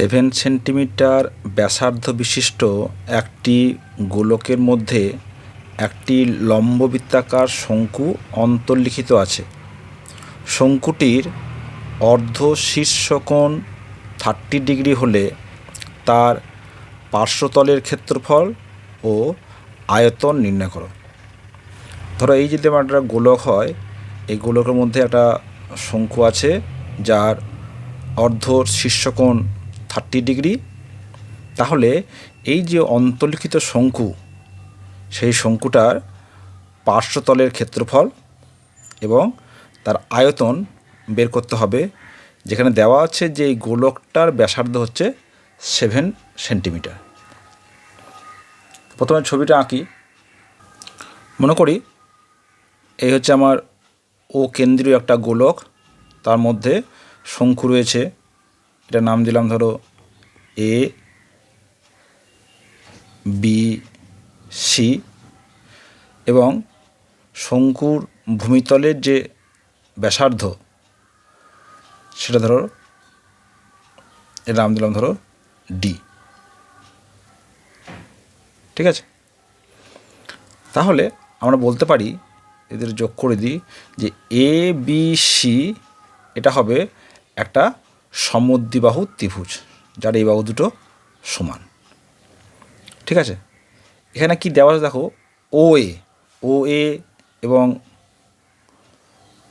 Seven centimetre ব্যাসার্ধ বিশিষ্ট একটি গোলকের মধ্যে একটি লম্ববৃত্তাকার শঙ্কু অন্তর্লিখিত আছে। শঙ্কুটির অর্ধ শীর্ষকোণ থার্টি ডিগ্রি হলে তার পার্শ্বতলের ক্ষেত্রফল ও আয়তন নির্ণয় করো। ধরো এই যদি আমার একটা গোলক হয়, এই গোলকের মধ্যে একটা শঙ্কু আছে, যার অর্ধ শীর্ষকোণ থার্টি ডিগ্রি তাহলে এই যে অন্তর্লিখিত শঙ্কু, সেই শঙ্কুটার পার্শ্বতলের ক্ষেত্রফল এবং তার আয়তন বের করতে হবে, যেখানে দেওয়া আছে যে এই গোলকটার ব্যাসার্ধ হচ্ছে সেভেন সেন্টিমিটার প্রথমে ছবিটা আঁকি। মনে করি এই হচ্ছে আমার ও কেন্দ্রীয় একটা গোলক, তার মধ্যে শঙ্কু রয়েছে। এটা নাম দিলাম ধরো এ বি সি এবং শঙ্কুর ভূমিতলের যে ব্যাসার্ধ, সেটা ধরো এর নাম দিলাম ধরো ডি ঠিক আছে? তাহলে আমরা বলতে পারি, এদের যোগ করে দিই যে এ বি সি এটা হবে একটা সমদ্বিবাহু ত্রিভুজ, যার এই বাহু দুটো সমান। ঠিক আছে? এখানে কি দেওয়া আছে দেখো? ও এ ও এ এবং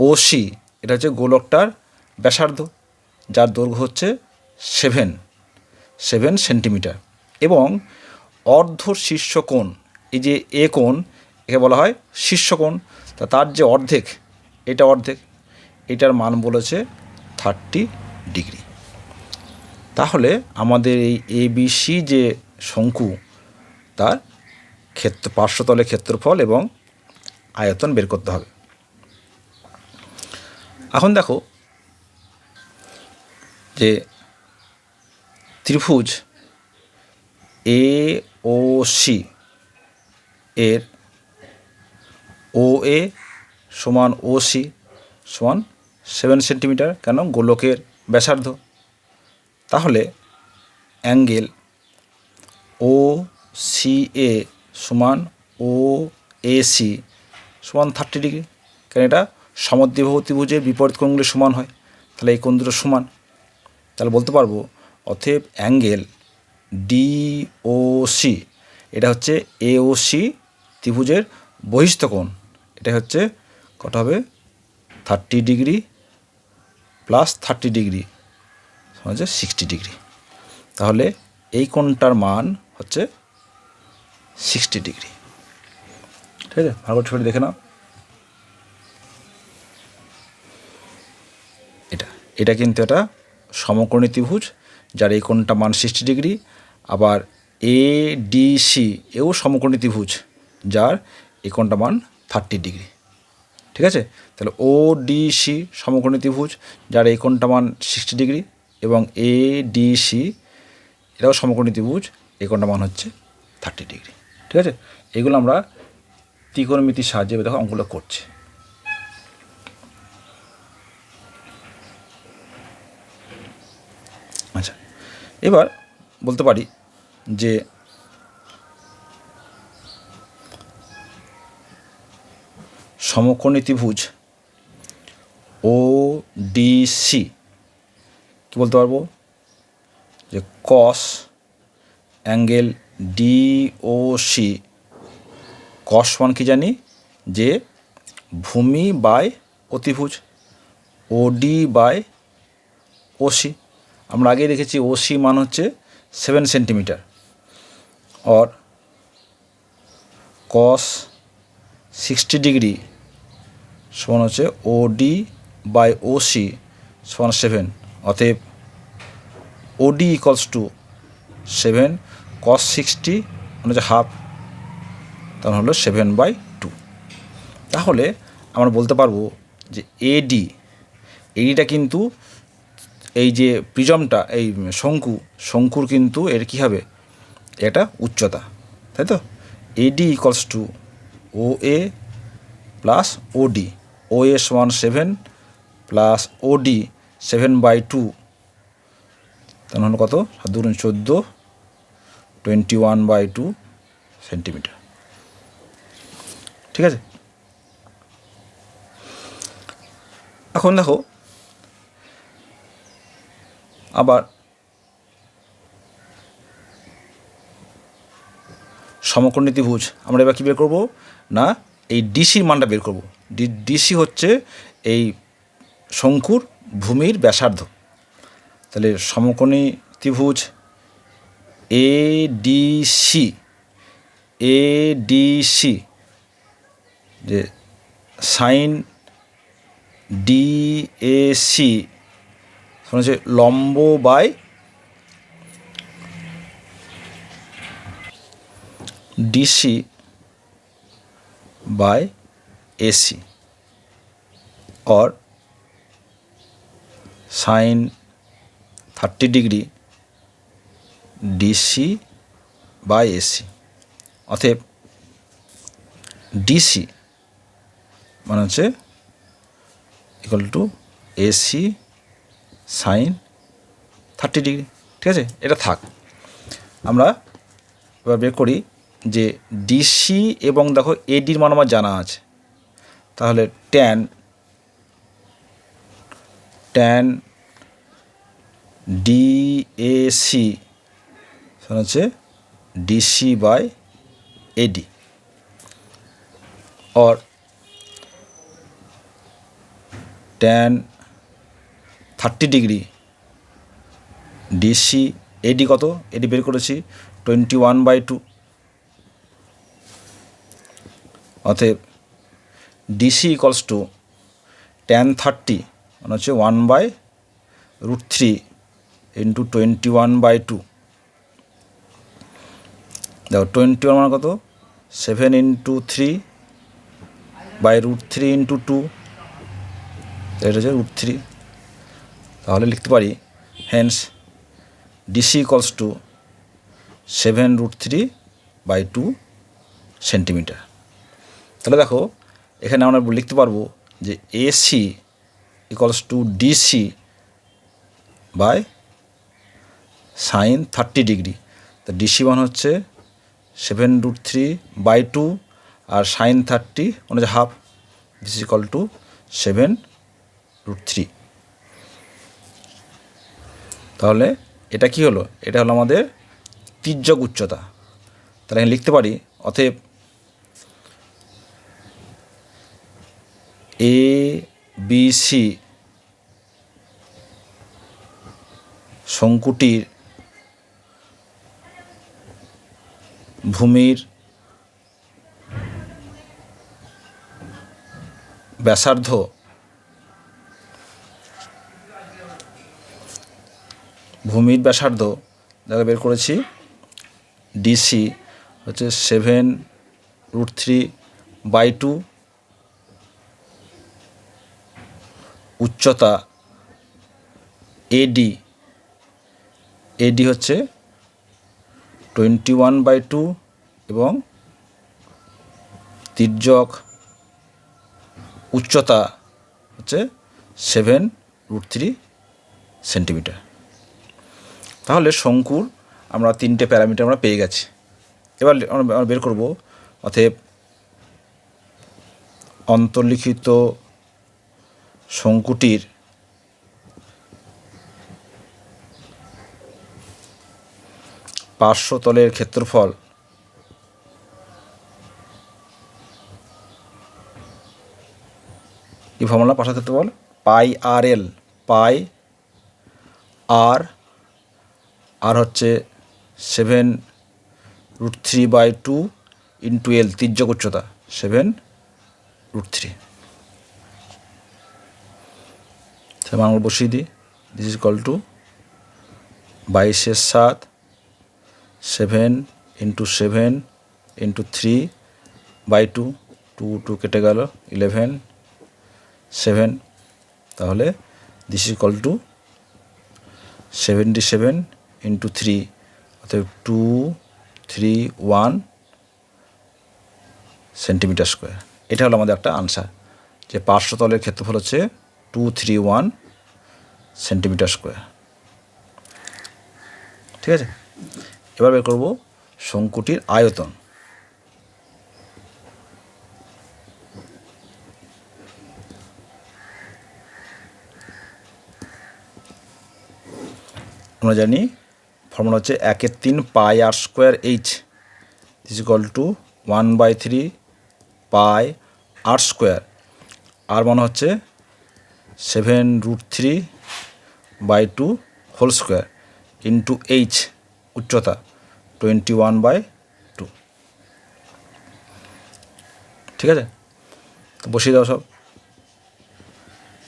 ও সি এটা হচ্ছে গোলকটার ব্যাসার্ধ, যার দৈর্ঘ্য হচ্ছে সেভেন সেভেন সেন্টিমিটার এবং অর্ধ শীর্ষকোণ এই যে এ কোণ, একে বলা হয় শীর্ষকোণ। তা তার যে অর্ধেক, এটা অর্ধেক, এটার মান বলেছে থার্টি ডিগ্রি। তাহলে আমাদের এই এ বি সি যে শঙ্কু, তার ক্ষেত্র, পার্শ্বতলের ক্ষেত্রফল এবং আয়তন বের করতে হবে। এখন দেখো যে ত্রিভুজ এ ও সি এর ও এ সমান ও সি সমান সেভেন সেন্টিমিটার কেন? গোলকের ব্যাসার্ধ। তাহলে অ্যাঙ্গেল ও সি এ সমান ও এ সি সমান থার্টি ডিগ্রি কেন এটা? সমদ্বিবাহু ত্রিভুজের বিপরীত কোণগুলি সমান হয়। তাহলে এই কোণ দুটো সমান। তাহলে বলতে পারব, অতএব অ্যাঙ্গেল ডি ও সি এটা হচ্ছে এ ও সি ত্রিভুজের বহিস্থ কোণ। এটা হচ্ছে কত হবে? Thirty degree plus thirty degree হচ্ছে সিক্সটি ডিগ্রি তাহলে এই কোণটার মান হচ্ছে সিক্সটি ডিগ্রি ঠিক আছে? ভালো ছবিটা দেখে নাও। এটা এটা কিন্তু একটা সমকোণী ত্রিভুজ, যার এই কোণটা মান সিক্সটি ডিগ্রি আবার এ ডি সি এও সমকোণী ত্রিভুজ, যার এই কোণটা মান থার্টি ডিগ্রি ঠিক আছে? তাহলে ও ডি সি সমকোণী ত্রিভুজ, যার এই কোণটা মান সিক্সটি ডিগ্রি এবং এ ডি সি এটাও সমকোণী ত্রিভুজ, এই কোণটা মান হচ্ছে থার্টি ডিগ্রি ঠিক আছে? এগুলো আমরা ত্রিকোণমিতির সাহায্যে দেখো অঙ্কগুলো করছি। আচ্ছা এবার বলতে পারি যে সমকোণী ত্রিভুজ ও ডি সি। কী বলতে পারব? যে cos angle D O C cos মান কি জানি? যে ভূমি বাই অতিভুজ ও ডি বাই ওসি আমরা আগে দেখেছি ওসি মান হচ্ছে seven centimetre or cos sixty degree সমান হচ্ছে O D by O C সমান সেভেন অতএব OD equals to seven cos sixty মানে হচ্ছে হাফ তখন হলো সেভেন বাই টু তাহলে আমরা বলতে পারব যে এডি এডিটা কিন্তু এই যে প্রিজমটা এই শঙ্কু, শঙ্কুর কিন্তু এর কী হবে? এটা উচ্চতা, তাই তো? AD equals to O A plus OD O A সমান seven plus OD seven by two তার হলো কত? দুগুণ চোদ্দ twenty one by two centimetre ঠিক আছে? এখন দেখো, আবার সমকোণী ত্রিভুজ, আমরা এবার কী বের করব? না এই ডিসির মানটা বের করব। ডিসি হচ্ছে এই শঙ্কুর ভূমির ব্যাসার্ধ। তাহলে সমকোণী ত্রিভুজ এ ডিসি এ ডিসি যে সাইন ডি ডিএসি হচ্ছে লম্ব by DC by AC or sine thirty degree DC by AC অতএব ডিসি মানে হচ্ছে equal to AC sine thirty degree ঠিক আছে? এটা থাক। আমরা এবার বের করি যে ডিসি এবং দেখো এডির মান আমার জানা আছে। তাহলে ট্যান ট্যান ডিএসি হচ্ছে DC by AD or tan thirty degree DC AD কত? এডি বের করেছি টোয়েন্টি ওয়ান বাই টু অতএব DC equals to tan thirty মানে হচ্ছে one by root three into twenty one by two দেখো twenty one মানে কত? Seven into three by root three into two এটা হচ্ছে রুট থ্রি তাহলে লিখতে পারি hence DC equals to seven root three by two centimetre তাহলে দেখো, এখানে আমরা লিখতে পারব যে AC equals to DC by sine thirty degree তা ডিসি ওয়ান হচ্ছে seven root three by two R sine thirty মানে যে half this equal to seven root three তাহলে এটা কি হলো? এটা হলো আমাদের তির্যক উচ্চতা। তাহলে আমি লিখতে পারি, অতএব এ বি সি শঙ্কুটির ভূমির ব্যাসার্ধ ভূমির ব্যাসার্ধ যাকে বের করেছি ডিসি হচ্ছে seven root three by two উচ্চতা এডি এডি হচ্ছে টোয়েন্টি ওয়ান বাই টু এবং তির্যক উচ্চতা হচ্ছে সেভেন রুট থ্রি সেন্টিমিটার তাহলে শঙ্কুর আমরা তিনটে প্যারামিটার আমরা পেয়ে গেছি। এবার আমরা বের করব। অতএব অন্তর্লিখিত শঙ্কুটির পার্শ্বতলের ক্ষেত্রফল এই ফর্মুলা পার্শ্ব ক্ষেত্রফল পাই আর এল, পাই আর আর হচ্ছে seven root three by two into L, তির্যক উচ্চতা, সেভেন রুট থ্রি। মানগুলো বসিয়ে দিই। দিস ইজ কল টু বাইশের সাত seven into seven into three by two two two কেটে গেল ইলেভেন সেভেন তাহলে this is equal to seventy seven into three অর্থাৎ two three one centimetre square এটা হলো আমাদের একটা আনসার যে পার্শ্বতলের ক্ষেত্রফল হচ্ছে two three one centimetre square ঠিক আছে? এবার বের করব শঙ্কুটির আয়তন। আমরা জানি ফর্মুলা হচ্ছে একের তিন pi r square H is equal to one by three pi r square. R মানে হচ্ছে seven root three by two whole square into H উচ্চতা টোয়েন্টি ওয়ান বাই টু। ঠিক আছে? তো বসিয়ে দাও সব।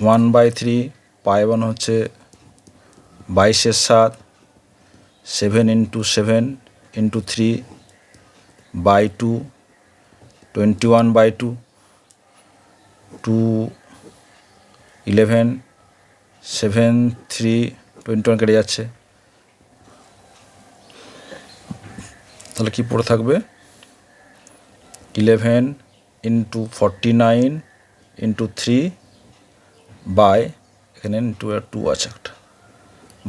One by three pi one হচ্ছে বাইশের সাত, seven into seven into three by two, twenty one by two two eleven, seven, three, twenty one কেটে যাচ্ছে। তাহলে কি পড়ে থাকবে? Eleven into forty nine into three by, এখানে টু টু আছে একটা,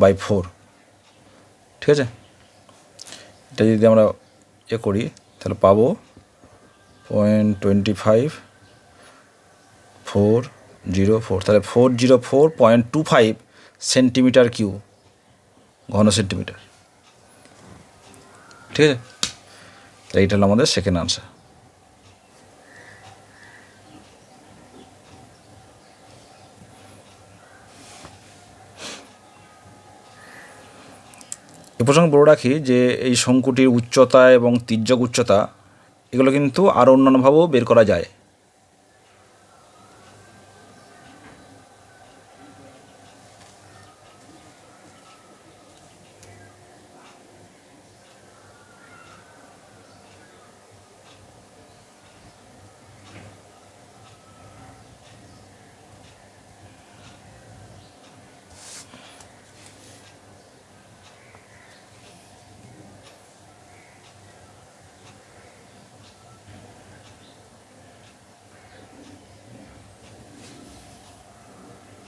বাই ফোর। ঠিক আছে? এটা যদি আমরা এ করি, তাহলে পাবো point twenty five, four zero four, তাহলে four zero four point two five centimetre cube ঘন সেন্টিমিটার। ঠিক আছে? তাহলে এইটা হলো আমাদের সেকেন্ড আনসার এ প্রসঙ্গে বলে রাখি যে এই শঙ্কুটির উচ্চতা এবং তির্যক উচ্চতা, এগুলো কিন্তু আরও অন্যান্যভাবেও বের করা যায়।